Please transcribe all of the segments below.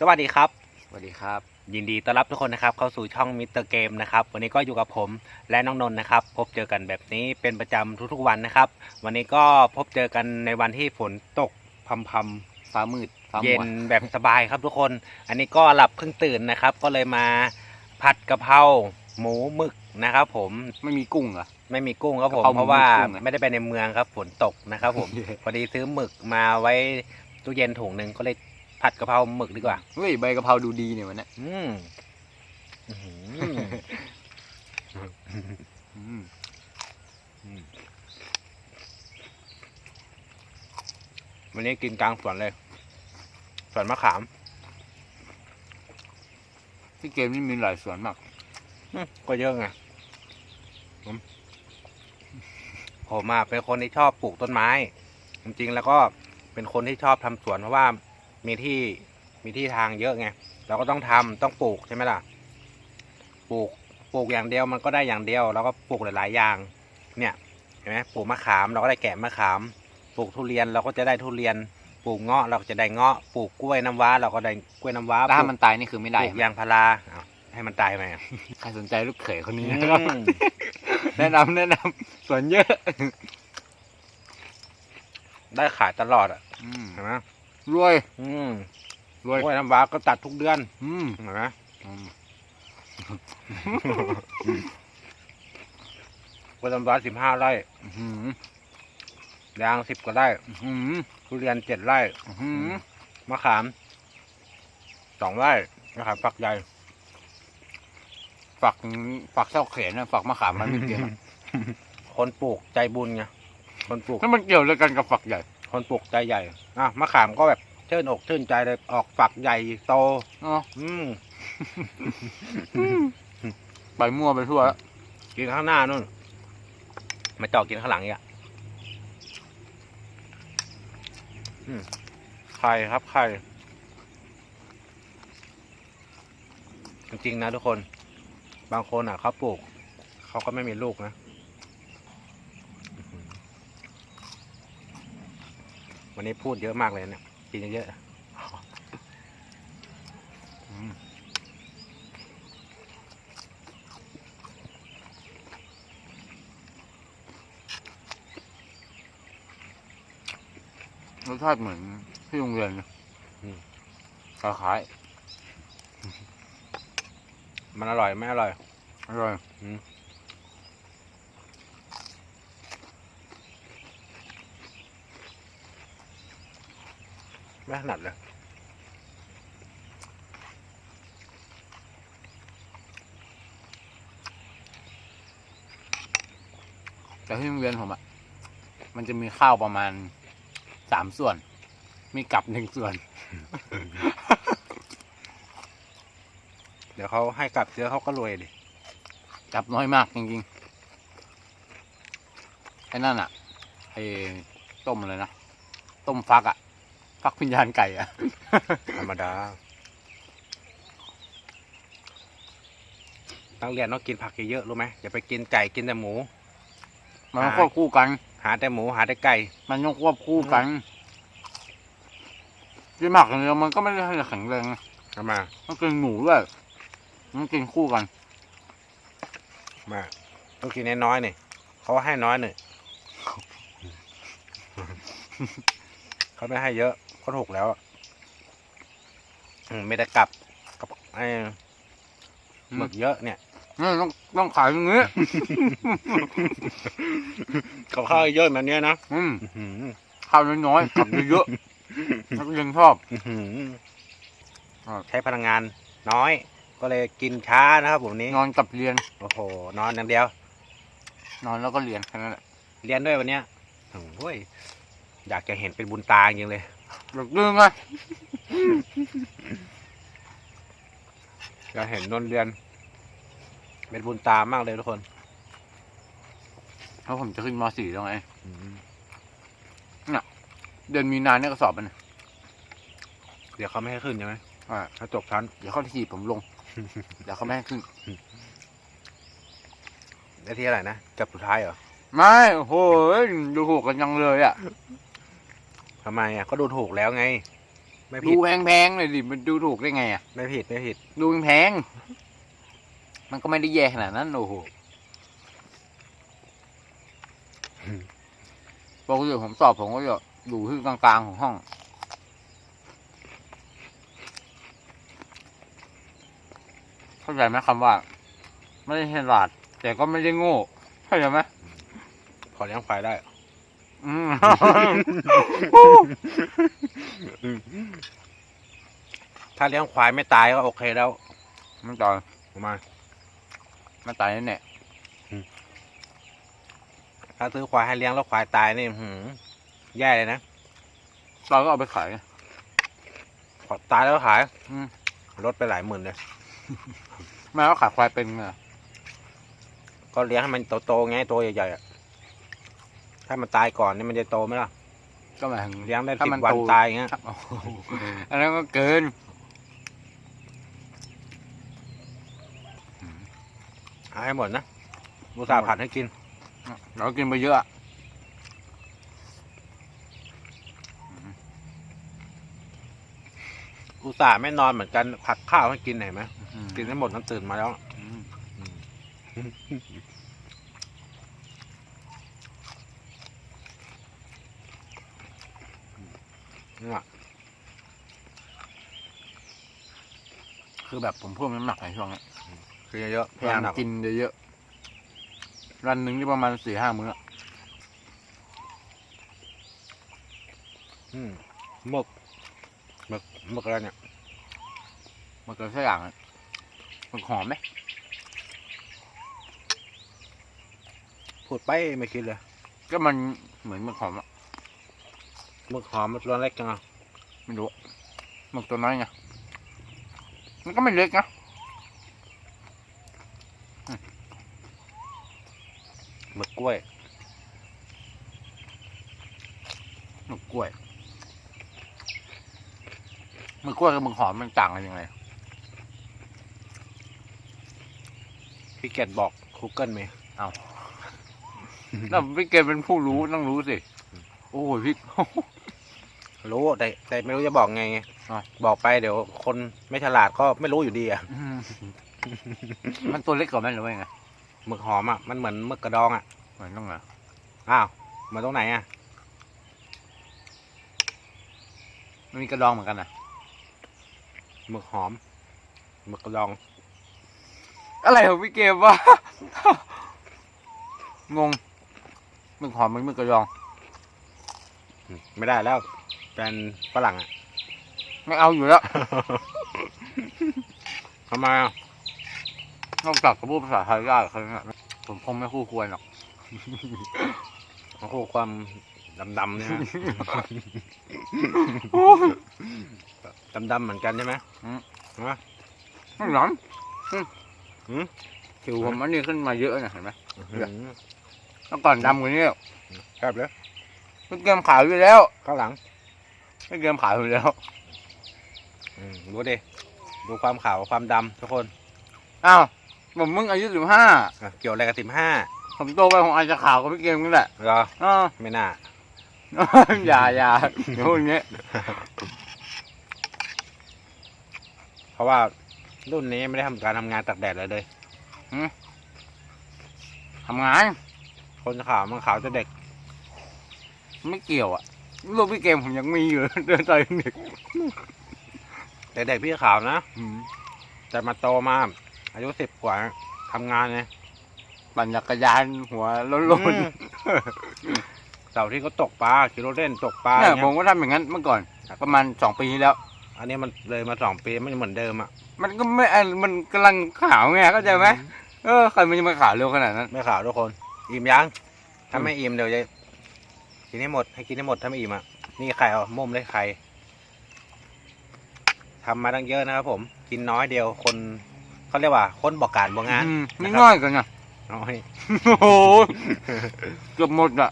สวัสดีครับ สวัสดีครับ ยินดีต้อนรับทุกคนนะครับ เข้าสู่ช่องมิสเตอร์เกมนะครับ วันนี้ก็อยู่กับผมและน้องนนท์นะครับ พบเจอกันแบบนี้เป็นประจำทุกๆวันนะครับ วันนี้ก็พบเจอกันในวันที่ฝนตกพำพฟ้ามืดฟ้าำมัเย็วนแบบสบายครับทุกคน อันนี้ก็หลับเพิ่งตื่นนะครับ ก็เลยมาผัดกะเพราหมูหมึกนะครับผม ไม่มีกุ้งเหรอ ไม่มีกุ้งครับผมกะเพราหมูเพราะว่าหมึกกุ้งอะไม่ได้ไปในเมืองครับฝนตกนะครับผม พอดีซื้อหมึกมาไว้ตู้เย็นถุงหนึ่งก็เลย ผัดกะเพราหมึกดีกว่าเฮ้ยใบกะเพราดูดีเนี่ยวันเนี้ยอืมอื้อหืออืมวันนี้กินกลางสวนเลยสวนมะขาม ที่เกมนี่มีหลายสวนมาก อืมก็เยอะไงอืมผมอะเป็นคนที่ชอบปลูกต้นไม้ จริงๆแล้วก็เป็นคนที่ชอบทำสวนเพราะว่า มีที่มีที่ทางเยอะไงเราก็ต้องทำต้องปลูกใช่ไหมล่ะ ปลูกปลูกอย่างเดียวมันก็ได้อย่างเดียวแล้วก็ปลูกหลายๆอย่างเนี่ยเห็นไหมปลูกมะขามเราก็ได้แกะมะขาม ปลูกทุเรียนเราก็จะได้ทุเรียน ปลูกเงาะเราก็จะได้เงาะปลูกกล้วยน้ำว้า เราก็ได้กล้วยน้ำว้าแล้วปลูถ้ากมันตายนี่คือไม่ได้ปลูกยางพาราอ้าวให้มันตายไหมอะใครสนใจลูกเขยคนนี้อืนะครับมแนะนำแนะนำสวนเยอะ ได้ขายตลอดอะอืมเห็นไหม รวย อืมรวยกล้วยน้ำว้าก็ตัดทุกเดือนอืมเห็นไหมอืมกล้วยน้ำว้าสิบห้าไร่อื้อหือยางสิบกว่าไร่อื้อหือทุเรียนเจ็ดไร่อื้อหือมะขามสองไร่มะขามฝักใหญ่ฝักฝักเส้าเขนนะฝักมะขามมันไม่เกี่ยวคนปลูกใจบุญไงคนปลูกถ้ามันเกี่ยวเลยกันกับฝักใหญ่ คนปลูกใจใหญ่อะมะขามก็แบบชื่นอกชื่นใจเลยออกฝักใหญ่โตอ๋ออืมไปมั่วไปทั่วแล้วกินข้างหน้านู่นมาเจาะกินข้างหลังอีกอะอืมไข่ครับไข่จริงๆนะทุกคน บางคนอะเขาปลูก เขาก็ไม่มีลูกนะอื้อหือ วันนี้พูดเยอะมากเลยเนี่ยกินเยอะอืมรสชาติเหมือนที่โรงเรียนนะคล้ายๆมันอร่อยไม่อร่อยๆอร่อย ไม่ถนัดเลยแต่ที่โรงเรียนผมอะมันจะมีข้าวประมาณสามส่วน มีกับหนึ่งส่วน เดี๋ยวเขาให้กลับเชื้อเขาก็รวยดิกับน้อยมากจริงๆไอ้นั่นอะไอ้ต้มอะไรนะ ต้มฟักอะ ฟักพิญญาณไก่อะธรรมดาต้องเรียนต้องกินผักเยอะๆรู้ไหมอย่าไปกินไก่กินแต่หมู มันต้องควบคู่กัน หาแต่หมูหาแต่ไก่ มันต้องควบคู่กันกินหมักอย่างเดียวมันก็ไม่ได้ให้แข็งแรงนะทำมาต้องกินหมูด้วยมันกินคู่กัน มาต้องกินน้อยๆนี่เขาให้น้อยหน่อยเขาไม่ให้เยอะ เขาถูกแล้วอะอืมไม่ได้กลับกับไอ้หมึกเยอะเนี่ยนี่ต้องต้องขายอย่างนี้เขาข้าวเยอะแบบเนี้ยนะอืมอื้อหือข้าวน้อยๆกับเยอะๆนักเรียนชอบ อื้อหือครับ ใช้พลังงานน้อย ก็เลยกินช้านะครับผมนี้นอนกับเรียน โอ้โห นอนอย่างเดียว นอนแล้วก็เรียนแค่นั้นแหละ เรียนด้วยวันเนี้ยโอ้ยอยากจะเห็นเป็นบุญตาจริงเลย หลักดื้อไงอยากเห็นนนท์เรียน เป็นบุญตามากเลยทุกคนแล้วผมจะขึ้นม .4 แล้วไงเดือนมีนาเนี่ยก็สอบมันนะเดี๋ยวเขาไม่ให้ขึ้นใช่ไหมอ่าถ้าจบชั้น เดี๋ยวเขาถีบผมลง เดี๋ยวเขาไม่ให้ขึ้น ได้ที่อะไรนะจับสุดท้ายเหรอ ไม่ โอ้โหดูถูกกันยังเลยอะ ทำไมอะก็ดูถูกแล้วไง ไม่ผิดูดแพงๆเลยดิมันดูถูกได้ไงอะ ไม่ผิดไม่ผิด ดูแพงๆมันก็ไม่ได้แย่ขนาดนั้นโอ้โหปกติผมสอบผมก็จะอยู่ที่กลางๆของห้อง เข้าใจไหมคำว่า ไม่ได้ฉลาด แต่ก็ไม่ได้โง่เข้าใจไหมพอเลี้ยงควายได้อืม ถ้าเลี้ยงควายไม่ตายก็โอเคแล้วไม่ตายประมาณไม่ตายแน่ถ้าซื้อควายให้เลี้ยงแล้วควายตายนี่อื้อหือแย่เลยนะๆเราก็เอาไปขายขอตายแล้วขายอืมลดไปหลายหมื่นเลยแม่ก็ขายควายเป็นไงก็เลี้ยงให้มันโตๆไงตัวใหญ่ๆอะ ถ้ามันตายก่อนนี่มันจะโตไหมล่ะ ก็หมายถึงเลี้ยงได้ถ้าสิบมันวันโตตายอย่างเงี้ย โอ้โหอันนั้นก็เกิน เอาให้หมดนะบุษาห์ผัดให้กิน เรากินไปเยอะอะอุตส่าห์ไม่นอนเหมือนกันผัดข้าวให้กินเห็นไหมอืมกินให้หมดน้ำตื่นมาแล้ว อืม นี่อะคือแบบผมเพิ่มน้ำหนักในช่วงนี้คือเยอะๆพยายามหนักกินเยอะๆวันหนึ่งนี่ประมาณสี่ห้ามื้ออะอืมหมึกหมึกหมึกอะไรเนี่ย มันเกินสักอย่างอะมันหอมไหมพูดไปไม่คิดเลย ก็มันเหมือนมันหอมอะห มึกหอมมันตัวเล็กจังอะไม่รู้มันตัวน้อยไงมันก็ไม่เล็กนะหมึกกล้วยมันกล้วยมันกล้วยกับมันหอมมันต่างกันยังไงพี่เกดบอก Google ไหมแล้วพี่เกมเป็นผู้รู้ต้องรู้สิ โอ้ยพี่ รู้แต่แต่ไม่รู้จะบอกไงไงอะบอกไปเดี๋ยวคนไม่ฉลาดก็ไม่รู้อยู่ดีอะอืมมันตัวเล็กกว่าแม่หรือว่าไงหมึกหอมอะมันเหมือนหมึกกระดองอะเหมือนต้องเหรออ้าวมาตรงไหนอะมันมีกระดองเหมือนกันนะหมึกหอมหมึกกระดอง อะไรของพี่เกมวะงงมึงหอมมันมึงกระดองอืมไม่ได้แล้ว แฟนฝรั่งอะไม่เอาอยู่แล้วทำไมอะนอกจากจะพูดภาษาไทยได้แค่นั้นอะผมคงไม่คู่ควรหรอกโอ้โหความดำๆเนี่ยนะดำๆเหมือนกันใช่ไหมอืมเห็นไหมไม่ร้อนอืมผิวผมมันนี่ขึ้นมาเยอะนะเห็นไหมอื้อหือเมื่อก่อนดำกว่านี้แคบเลยพี่เกมขาวอยู่แล้ว ข้างหลัง พี่เกมขาวอยู่แล้วอืมดูดิดูความขาวความดำทุกคนอ้าวผมมึงอายุสิบห้าอะเกี่ยวอะไรกับสิบห้าผมโตไปผมอาจจะขาวกว่าพี่เกมนี่แหละเหรออ้าวไม่น่าอย่าอย่าอย่าพูดอย่างเงี้ยเพราะว่ารุ่นนี้ไม่ได้ทำการทำงานตากแดดเลยเลยทำงาน คนขาวมันขาวจะเด็ก ไม่เกี่ยวอะ รูปพี่เกมผมยังมีอยู่ เดินตอนเด็กแต่เด็กพี่ขาวนะแต่มาโตมาอายุสิบกว่าทำงานไงปั่นจักรยานหัวโล้นอืมเสาร์ที่เขาตกปลาขี่รถเล่นตกปลาๆอเนี่ยย่างผเงี้มยก็ทำอย่างนั้นเมื่อก่อน ประมาณสองปีที่แล้ว อันนี้มันเลยมาสองปีไม่เหมือนเดิมอะมันก็ไม่อันมันกำลังขาวไงเข้าใจไหมเออใครมันจะมาขาวเร็วขนาดนั้น ไม่ขาวทุกคน อิ่มยังถ้าไม่อิ่มเดี๋ยวจะ กินให้หมด ให้กินให้หมดถ้าไม่อิ่มอะ นี่ไข่เอามุมเลยไข่ทำมาตั้งเยอะนะครับผม กินน้อยเดียวคนเขาเรียกว่า คนบอกการบอกงานอืมนี่ง่ายกันไงน้อยโอ้โหเกือบหมดอะ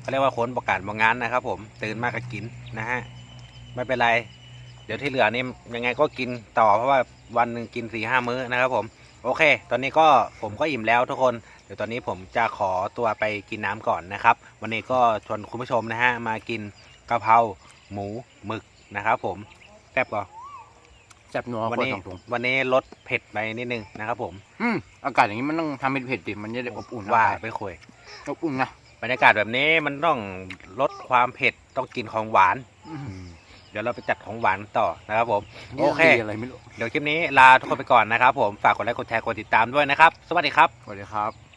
เขาเรียกว่าคนบอกการบอกงานนะครับ ผม ตื่นมากก็กินนะฮะ ไม่เป็นไร เดี๋ยวที่เหลือนี่ยังไงก็กินต่อเพราะว่าวันหนึ่งกินสี่ห้ามื้อนะครับผม โอเค ตอนนี้ก็ผมก็อิ่มแล้วทุกคนเดี๋ยวตอนนี้ผมจะขอตัวไปกินน้ำก่อนนะครับ วันนี้ก็ชวนคุณผู้ชมนะฮะมากินกะเพราหมูหมึกนะครับ ผมแซ่บก่อนแซ่บนัววันคนนี้สองถุงวันนี้ลดเผ็ดไปนิดนึงนะครับ ผม อืมอากาศอย่างนี้มันต้องทำเป็นเผ็ดดิมันจะได้อบอุ่นว่าร่งกยไปคุยอบอุ่นนะบรรยากาศแบบนี้มันต้องลดความเผ็ดต้องกินของหวานอืมเดี๋ยวเราไปจัดของหวานต่อนะครับ ผมโอเคนี่อะไรไม่รู้เดี๋ยวคลิปนี้ลาทุกคนไปก่อนนะครับ ผมฝากกดไลค์กดแชร์กดติดตามด้วยนะครับ สวัสดีครับสวัสดีครับ